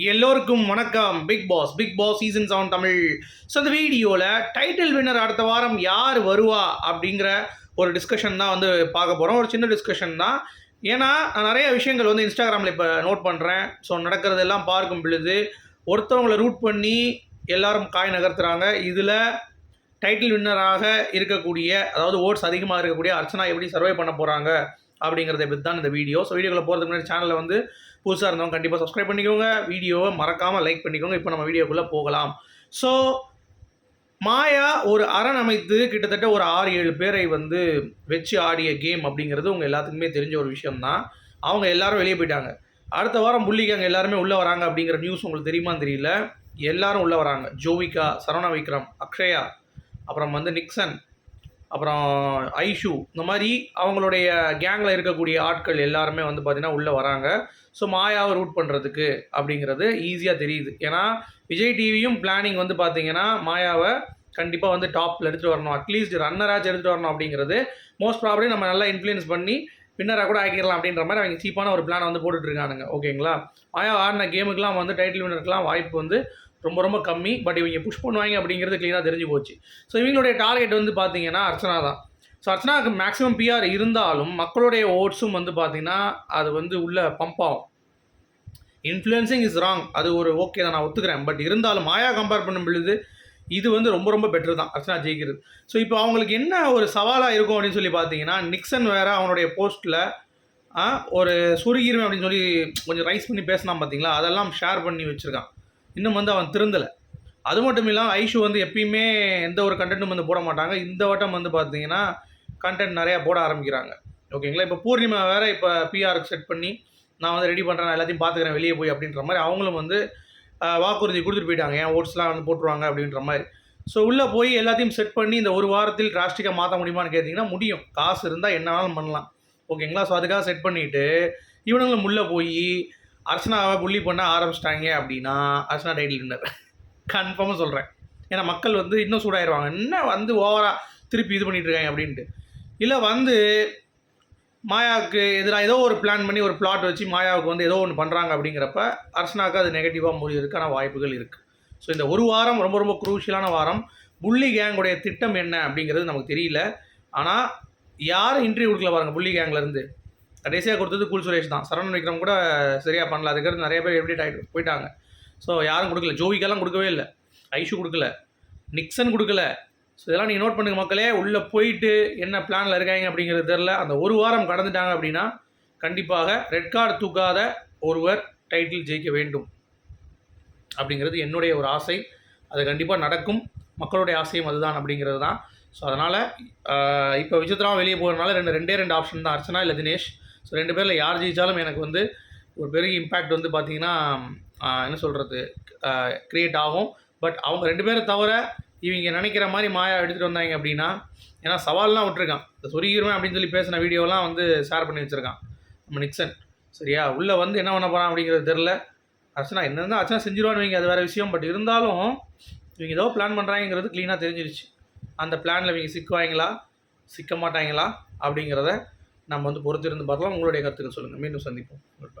எல்லோருக்கும் வணக்கம். Big Boss Big Boss season seven Tamil. So இந்த வீடியோவில் டைட்டில் வின்னர் அடுத்த வாரம் யார் வருவா அப்படிங்கிற ஒரு டிஸ்கஷன் தான் வந்து பார்க்க போகிறோம் ஒரு சின்ன டிஸ்கஷன் தான். ஏன்னா நான் நிறைய விஷயங்கள் வந்து இன்ஸ்டாகிராமில் இப்போ நோட் பண்ணுறேன் ஸோ நடக்கிறதெல்லாம் பார்க்கும் பொழுது ஒருத்தவங்களை ரூட் பண்ணி எல்லாரும் காய் நகர்த்துறாங்க. இதில் டைட்டில் வின்னராக இருக்கக்கூடிய அதாவது ஓட்ஸ் அதிகமாக இருக்கக்கூடிய அர்ச்சனா எப்படி சர்வை பண்ண போகிறாங்க அப்படிங்கிறத பற்றி தான் இந்த வீடியோ ஸோ வீடியோவில் போகிறதுக்கு முன்னாடி சேனலில் வந்து புதுசாக இருந்தவங்க கண்டிப்பாக சப்ஸ்கிரைப் பண்ணிக்கோங்க. வீடியோவை மறக்காமல் லைக் பண்ணிக்கோங்க. இப்போ நம்ம வீடியோக்குள்ளே போகலாம். ஸோ மாயா ஒரு அரண் அமைத்து கிட்டத்தட்ட ஒரு ஆறு ஏழு பேரை வந்து வச்சு ஆடிய கேம் அப்படிங்கிறது உங்கள் எல்லாத்துக்குமே தெரிஞ்ச ஒரு விஷயம்தான். அவங்க எல்லாரும் வெளியே போயிட்டாங்க. அடுத்த வாரம் புள்ளிக்காங்க எல்லாருமே உள்ளே வராங்க அப்படிங்கிற நியூஸ் உங்களுக்கு தெரியுமா தெரியல. எல்லாரும் உள்ளே வராங்க. ஜோவிகா சரவணா விக்ரம் அக்ஷயா அப்புறம் வந்து நிக்சன் அப்புறம் ஐஷு இந்த மாதிரி அவங்களுடைய கேங்கில் இருக்கக்கூடிய ஆட்கள் எல்லாருமே வந்து பார்த்திங்கன்னா உள்ளே வராங்க. ஸோ மாயாவை ரூட் பண்ணுறதுக்கு அப்படிங்கிறது ஈஸியாக தெரியுது. ஏன்னா விஜய் டிவியும் பிளானிங் வந்து பார்த்தீங்கன்னா மாயாவை கண்டிப்பாக வந்து டாப்பில் எடுத்துகிட்டு வரணும். அட்லீஸ்ட் ரன்னராச்சும் எடுத்துகிட்டு வரணும் அப்படிங்கிறது. மோஸ்ட் ப்ராப்ளி நம்ம நல்லா இன்ஃப்ளூயன்ஸ் பண்ணி வின்னராக கூட ஆக்கிடலாம் அப்படின்ற மாதிரி அவங்க சீப்பான ஒரு பிளான் வந்து போட்டுட்ருக்கானுங்க ஓகேங்களா மாயா ஆடின கேமுக்கெலாம் வந்து டைட்டில் வின்னருக்குலாம் வாய்ப்பு வந்து ரொம்ப ரொம்ப கம்மி. பட் இவங்க புஷ் பண்ணுவாங்க அப்படிங்கிறது க்ளீனாக தெரிஞ்சு போச்சு. ஸோ இவங்களுடைய டார்கெட் வந்து பார்த்தீங்கன்னா அர்ச்சனா தான். ஸோ அர்ச்சனாவுக்கு மேக்ஸிமம் பிஆர் இருந்தாலும் மக்களுடைய ஓட்ஸும் வந்து பார்த்தீங்கன்னா அது வந்து உள்ள பம்ப் ஆகும். இன்ஃப்ளூயன்சிங் இஸ் ராங் அது ஒரு ஓகே தான் நான் ஒத்துக்கிறேன். பட் இருந்தாலும் மாயா கம்பேர் பண்ணும் பொழுது இது வந்து ரொம்ப ரொம்ப பெட்டர் தான். அர்ச்சனா ஜெயிக்கிறது. ஸோ இப்போ அவங்களுக்கு என்ன ஒரு சவாலாக இருக்கும் அப்படின்னு சொல்லி பார்த்தீங்கன்னா நிக்சன் வேற அவனுடைய போஸ்ட்டில் ஒரு சுருகிருவேன் அப்படின்னு சொல்லி கொஞ்சம் ரைஸ் பண்ணி பேசினான் பார்த்தீங்களா அதெல்லாம் ஷேர் பண்ணி வச்சுருக்கான். இன்னும் வந்து அவன் திருந்தலை. அது மட்டும் இல்லாமல் ஐஷு வந்து எப்பயுமே எந்த ஒரு கண்டென்ட்டும் வந்து போட மாட்டாங்க. இந்த வட்டம் வந்து பார்த்தீங்கன்னா கண்டென்ட் நிறையா போட ஆரம்பிக்கிறாங்க. ஓகேங்களா இப்போ பூர்ணிமா வேறு இப்போ பிஆருக்கு செட் பண்ணி நான் வந்து ரெடி பண்ணுறேன் நான் எல்லாத்தையும் பார்த்துக்கிறேன் வெளியே போய் அப்படின்ற மாதிரி அவங்களும் வந்து வாக்குறுதி கொடுத்துட்டு போயிட்டாங்க. ஏன் ஓட்ஸ்லாம் வந்து போட்டுருவாங்க அப்படின்ற மாதிரி. ஸோ உள்ளே போய் எல்லாத்தையும் செட் பண்ணி இந்த ஒரு வாரத்தில் டிராஸ்டிக்காக மாற்ற முடியுமான்னு கேட்டிங்கன்னா முடியும். காசு இருந்தால் என்ன வேணாலும் பண்ணலாம். ஓகேங்களா ஸோ அதுக்காக செட் பண்ணிவிட்டு இவனுங்களும் உள்ளே போய் அர்ச்சனாவை புள்ளி பண்ண ஆரம்பிச்சிட்டாங்க அப்படின்னா அர்ச்சனா டைட்டில் வின்னர் கன்ஃபார்மாக சொல்கிறேன் ஏன்னா மக்கள் வந்து இன்னும் சூடாயிருவாங்க. என்ன வந்து ஓவராக திருப்பி இது பண்ணிகிட்டு இருக்காங்க அப்படின்ட்டு. இல்லை வந்து மாயாவுக்கு எதிராக ஏதோ ஒரு பிளான் பண்ணி ஒரு பிளாட் வச்சு மாயாவுக்கு வந்து ஏதோ ஒன்று பண்ணுறாங்க அப்படிங்கிறப்ப அர்ச்சனாவுக்கு அது நெகட்டிவாக முடிவதற்கான வாய்ப்புகள் இருக்குது ஸோ இந்த ஒரு வாரம் ரொம்ப ரொம்ப குரூஷியலான வாரம். புள்ளி கேங்குடைய திட்டம் என்ன அப்படிங்கிறது நமக்கு தெரியல. ஆனால் யாரும் இன்டர்வியூ கொடுக்கல பாருங்க புள்ளி கேங்லேருந்து கடைசியாக கொடுத்தது கூல் சுரேஷ் தான். சரவணன் விக்ரம் கூட சரியாக பண்ணல. அதுக்கடுத்து நிறைய பேர் எப்படி ஆகிட்டு போயிட்டாங்க. ஸோ யாரும் கொடுக்கல. ஜோவிக்கெல்லாம் கொடுக்கவே இல்லை. ஐஷு கொடுக்கல. நிக்சன் கொடுக்கல. ஸோ இதெல்லாம் நீங்கள் நோட் பண்ணுங்க மக்களே. உள்ளே போயிட்டு என்ன பிளானில் இருக்காங்க அப்படிங்கிறது தெரில அந்த ஒரு வாரம் கடந்துட்டாங்க அப்படின்னா கண்டிப்பாக ரெட் கார்டு தூக்காத ஒருவர் டைட்டில் ஜெயிக்க வேண்டும். அப்படிங்கிறது என்னுடைய ஒரு ஆசை. அது கண்டிப்பாக நடக்கும். மக்களுடைய ஆசையும் அதுதான் அப்படிங்கிறது தான். ஸோ அதனால் இப்போ விசித்ரா வெளியே போகிறதுனால ரெண்டு ரெண்டே ரெண்டு ஆப்ஷன் தான். அர்ச்சனா இல்லை தினேஷ். ஸோ ரெண்டு பேரில் யார் ஜெயித்தாலும் எனக்கு வந்து ஒரு பெரிய இம்பேக்ட் வந்து பார்த்திங்கன்னா என்ன சொல்கிறது க்ரியேட் ஆகும். பட் அவங்க ரெண்டு பேரை தவிர இவங்க நினைக்கிற மாதிரி மாயா எடுத்துகிட்டு வந்தாங்க அப்படின்னா ஏன்னா சவால்லாம் விட்டுருக்கான். இந்த சொருகிருவேன் அப்படின்னு சொல்லி பேசின வீடியோலாம் வந்து ஷேர் பண்ணி வச்சுருக்கான். நம்ம நிக்சன். சரியா? உள்ளே வந்து என்ன பண்ண போகிறான் அப்படிங்கிறது தெரில அர்ச்சனா என்னென்ன அர்ச்சனா செஞ்சிருவான்னு வைங்க அது வேறு விஷயம். பட் இருந்தாலும் இவங்க ஏதோ பிளான் பண்ணுறாங்கிறது க்ளீனாக தெரிஞ்சிருச்சு. அந்த பிளானில் இவங்க சிக்குவாங்களா சிக்க மாட்டாங்களா அப்படிங்கிறத நம்ம வந்து பொறுத்திருந்து பார்க்கலாம். உங்களுடைய கருத்துக்கள் சொல்லுங்கள் மீண்டும் சந்திப்போம். குட்